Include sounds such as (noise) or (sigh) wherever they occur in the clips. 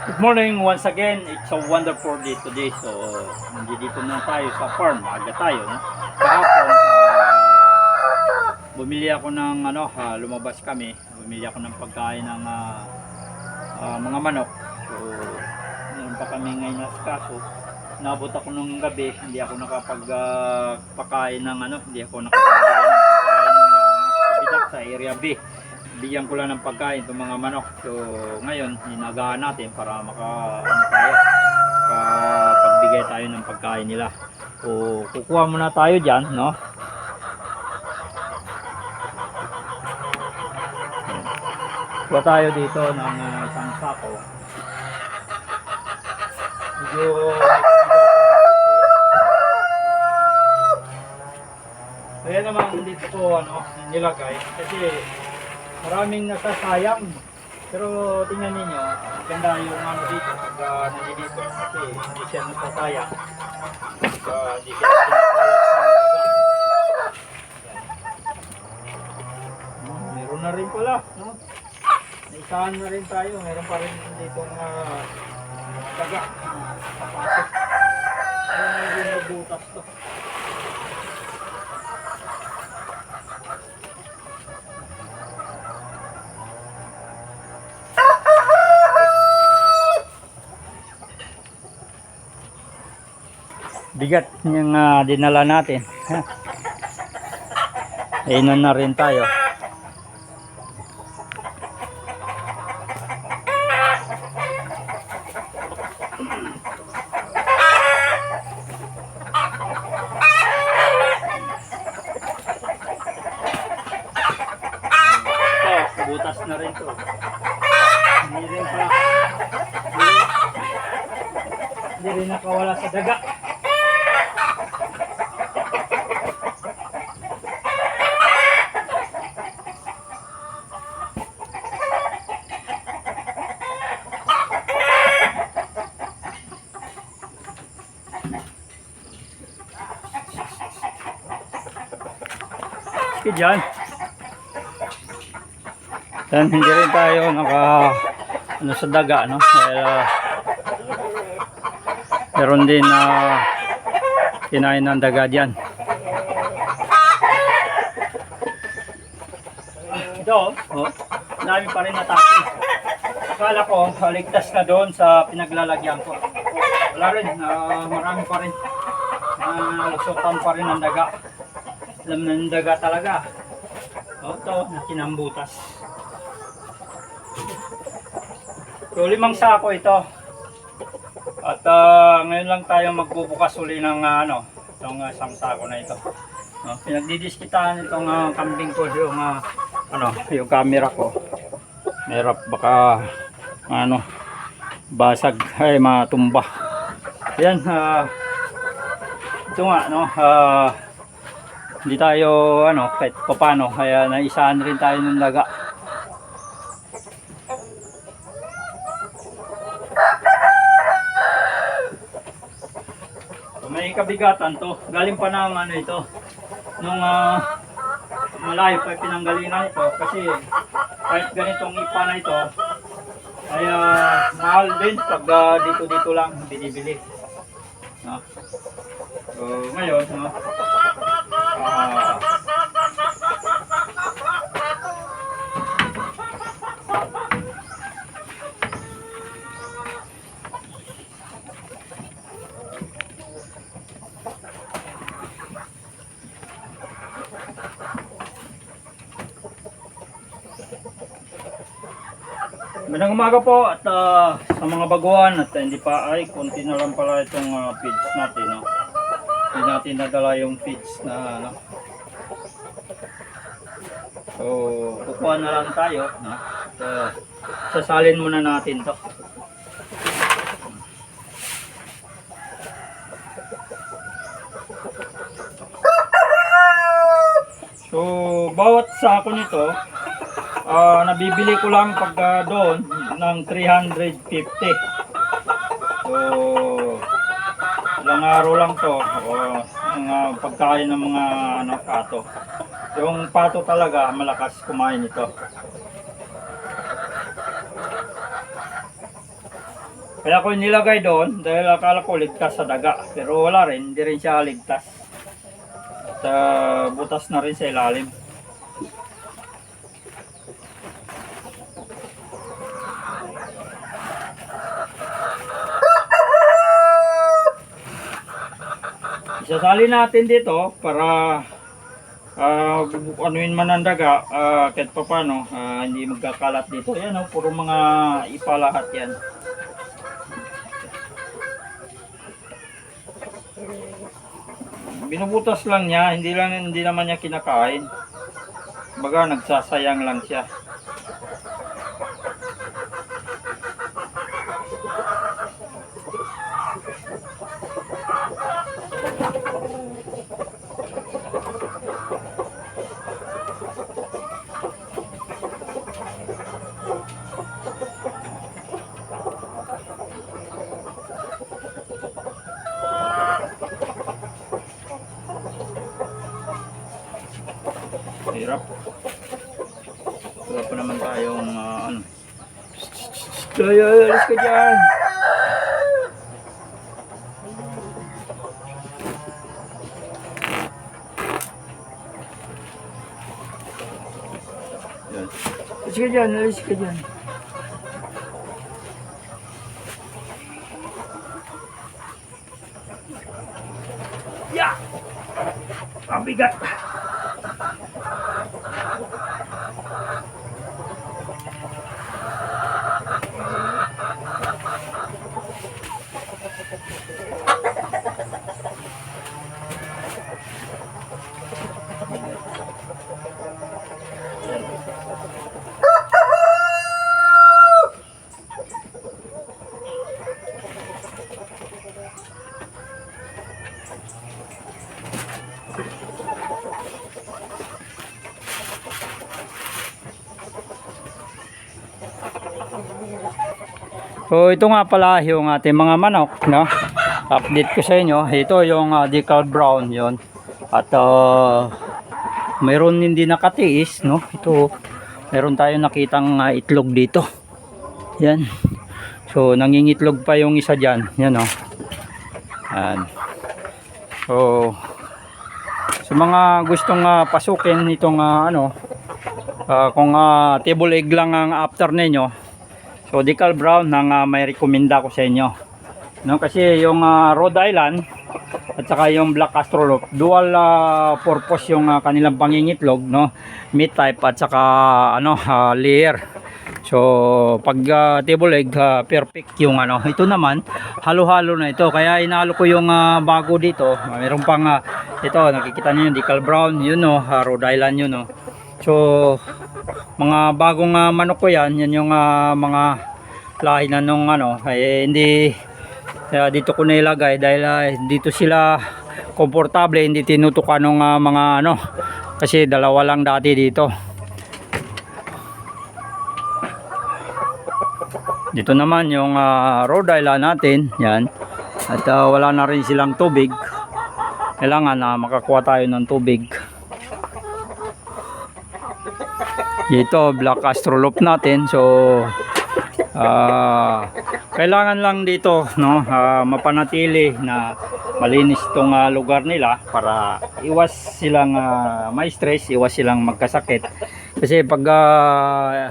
Good morning once again. It's a wonderful day today. So, nandito na tayo sa farm. Aga tayo, no? Kahapon, ah, bumili ako ng ano, ah, lumabas kami. Bumili ako ng pagkain ng ah, ah, mga manok. So, meron pa kami ngayon na kaso. Nabot ako nung gabi, hindi ako nakapagpakain ng ano, hindi ako nakapagbigay ng uh, sa area B bigyan ko lang ng pagkain itong mga manok. So, ngayon, hinagaan natin para maka, ano tayo ng pagkain nila. So, kukuha muna tayo dyan, no? Kuha tayo dito ng uh, isang sako. Medyo Kaya naman dito ko ano, nilagay kasi maraming nasasayang. Pero tingnan ninyo, ganda yung ano dito, pag uh, nandito kasi hindi siya nasasayang. Uh, hindi siya. Hmm, Meron na rin pala, no? Naisahan na rin tayo, meron pa rin dito uh, daga. Papasok. Ayun na yung nabutas to. Bigat yung ah, dinala natin. (laughs) Inon na rin tayo. Ito, butas na rin to. Hindi rin pa. Hindi rin nakawala sa daga. Dyan. Yan, hindi rin tayo naka ano sa daga, no? Dahil, ah, meron din na kinain ng daga dyan. Ito, oh, dami pa rin natake. Akala ko, ligtas na doon sa pinaglalagyan ko. Wala rin, ah, marami pa rin. Uh, lusutan pa rin ng daga. Alam na ng daga talaga. O, ito, na kinambutas. So, limang sako ito. At ah, ngayon lang tayo magbubukas uli ng ah, ano, itong ah, isang sako na ito. No, pinagdidiskitahan itong ah, kambing ko yung ah, ano, yung camera ko. Merap baka ano basag ay matumba. Yan ah ito nga no ah, hindi tayo ano kahit papano kaya naisahan rin tayo ng daga. May kabigatan to. Galing pa ng ano ito. Nung ah, malayo pa pinanggalingan ito kasi kahit ganitong ipa na ito ay ah, mahal din pag ah, dito-dito lang binibili. No? So, ngayon, no? Magandang umaga po at ah, sa mga baguhan at hindi pa ay konti na lang pala itong ah, feeds natin. No? Hindi natin nadala yung feeds na ano. So, kukuha na lang tayo. No? At, ah, sasalin muna natin to. So, bawat sako nito, Ah, nabibili ko lang pagka doon ng 350. So, ilang araw lang to. O, mga pagkain ng mga ano, pato. Yung pato talaga, malakas kumain ito. Kaya ko nilagay doon dahil akala ko ligtas sa daga. Pero wala rin, hindi rin siya ligtas. At ah, butas na rin sa ilalim. Isasali natin dito para ah anuin man ang daga ah, kahit pa paano ah, hindi magkakalat dito. Yan oh, puro mga ipa lahat yan. Binubutas lang niya, hindi lang hindi naman niya kinakain. Baga nagsasayang lang siya. Hirap. Wala pa naman tayong ah, ano. Kaya, alis ka dyan. Alis ka dyan, alis ka dyan. Ya! Ang bigat! So ito nga pala yung ating mga manok, no? Update ko sa inyo. Ito yung uh, decal brown yon. At uh, mayroon hindi nakatiis, no? Ito mayroon tayong nakitang uh, itlog dito. Yan. So nangingitlog pa yung isa diyan, yan no. Yan. So sa mga gustong uh, pasukin itong uh, ano uh, kung uh, table egg lang ang after ninyo So decal brown ang uh, may rekomenda ko sa inyo. No kasi yung uh, Rhode Island at saka yung Black Astrolop, dual uh, purpose yung uh, kanilang pangingitlog, no. Meat type at saka ano uh, (laughs) layer. So pag uh, table egg uh, perfect yung ano. Ito naman halo-halo na ito. Kaya inalo ko yung uh, bago dito. Mayroon pang uh, ito nakikita niyo yung decal brown, yun no, uh, Rhode Island yun no. So mga bagong uh, manok ko yan. Yan yung uh, mga lahi na nung ano ay hindi uh, dito ko nilagay dahil uh, dito sila komportable hindi tinutukan ng uh, mga ano kasi dalawa lang dati dito. Dito naman yung uh, Rhode Island natin yan. At uh, wala na rin silang tubig. Kailangan na uh, makakuha tayo ng tubig dito black astrolop natin. So ah kailangan lang dito no ah, mapanatili na malinis tong ah, lugar nila para iwas silang ah, may stress iwas silang magkasakit. Kasi pag ah,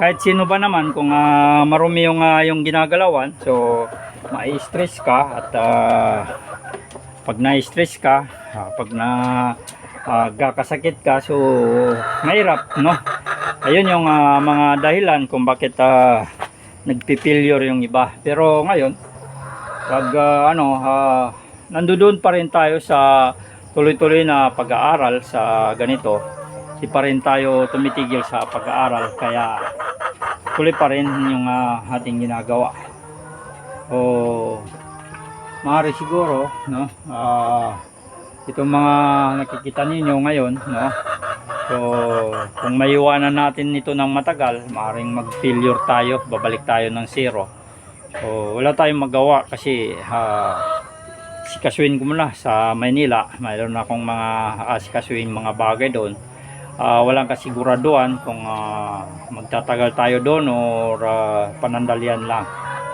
kahit sino ba naman kung ah, marumi yung ah, yung ginagalawan so mai-stress ka at ah, pag na-stress ka ah, pag na ah, gakasakit ka so mahirap no ayun yung ah, mga dahilan kung bakit ah, nagpipilyor yung iba. Pero ngayon pag ah, ano ah, nandoon pa rin tayo sa tuloy-tuloy na pag-aaral sa ganito di pa rin tayo tumitigil sa pag-aaral. Kaya tuloy pa rin yung ah, ating ginagawa. O maaari siguro no ah, itong mga nakikita ninyo ngayon no So, kung maiwanan natin nito ng matagal, maaaring mag-failure tayo, babalik tayo ng zero. So, wala tayong magawa kasi uh, sikasuin ko muna sa Maynila. Mayroon akong mga uh, mga bagay doon. Uh, walang kasiguraduhan kung uh, magtatagal tayo doon or uh, panandalian lang.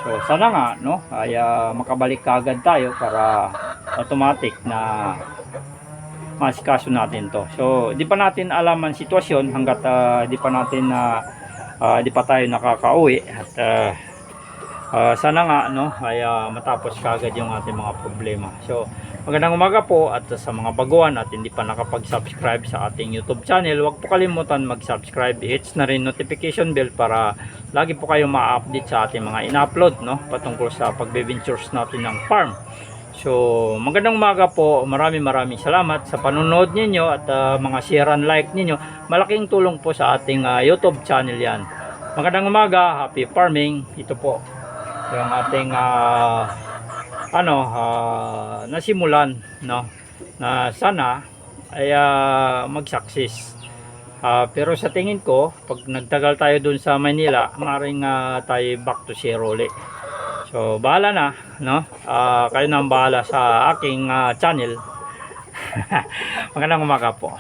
So, sana nga no ay ah, makabalik kaagad tayo para automatic na masikaso natin to. So di pa natin alam ang sitwasyon hanggat ah, di pa natin na di pa tayo nakakauwi at ah, ah, sana nga no ay ah, matapos kaagad yung ating mga problema. So magandang umaga po at sa mga baguhan at hindi pa nakapag-subscribe sa ating YouTube channel, huwag po kalimutan mag-subscribe. Hits na rin notification bell para lagi po kayo ma-update sa ating mga in-upload no patungkol sa pagbe-ventures natin ng farm. So, magandang umaga po. Maraming maraming salamat sa panonood ninyo at ah, mga share and like ninyo. Malaking tulong po sa ating ah, YouTube channel yan. Magandang umaga, happy farming. Ito po yung ating ah, ano ah, nasimulan no na sana ay ah, mag-success. Ah, pero sa tingin ko, pag nagtagal tayo dun sa Manila, maring ah, tayo back to zero ulit. So, bahala na, no? Ah, kayo na ang bahala sa aking ah, channel. (laughs) Magandang umaga po.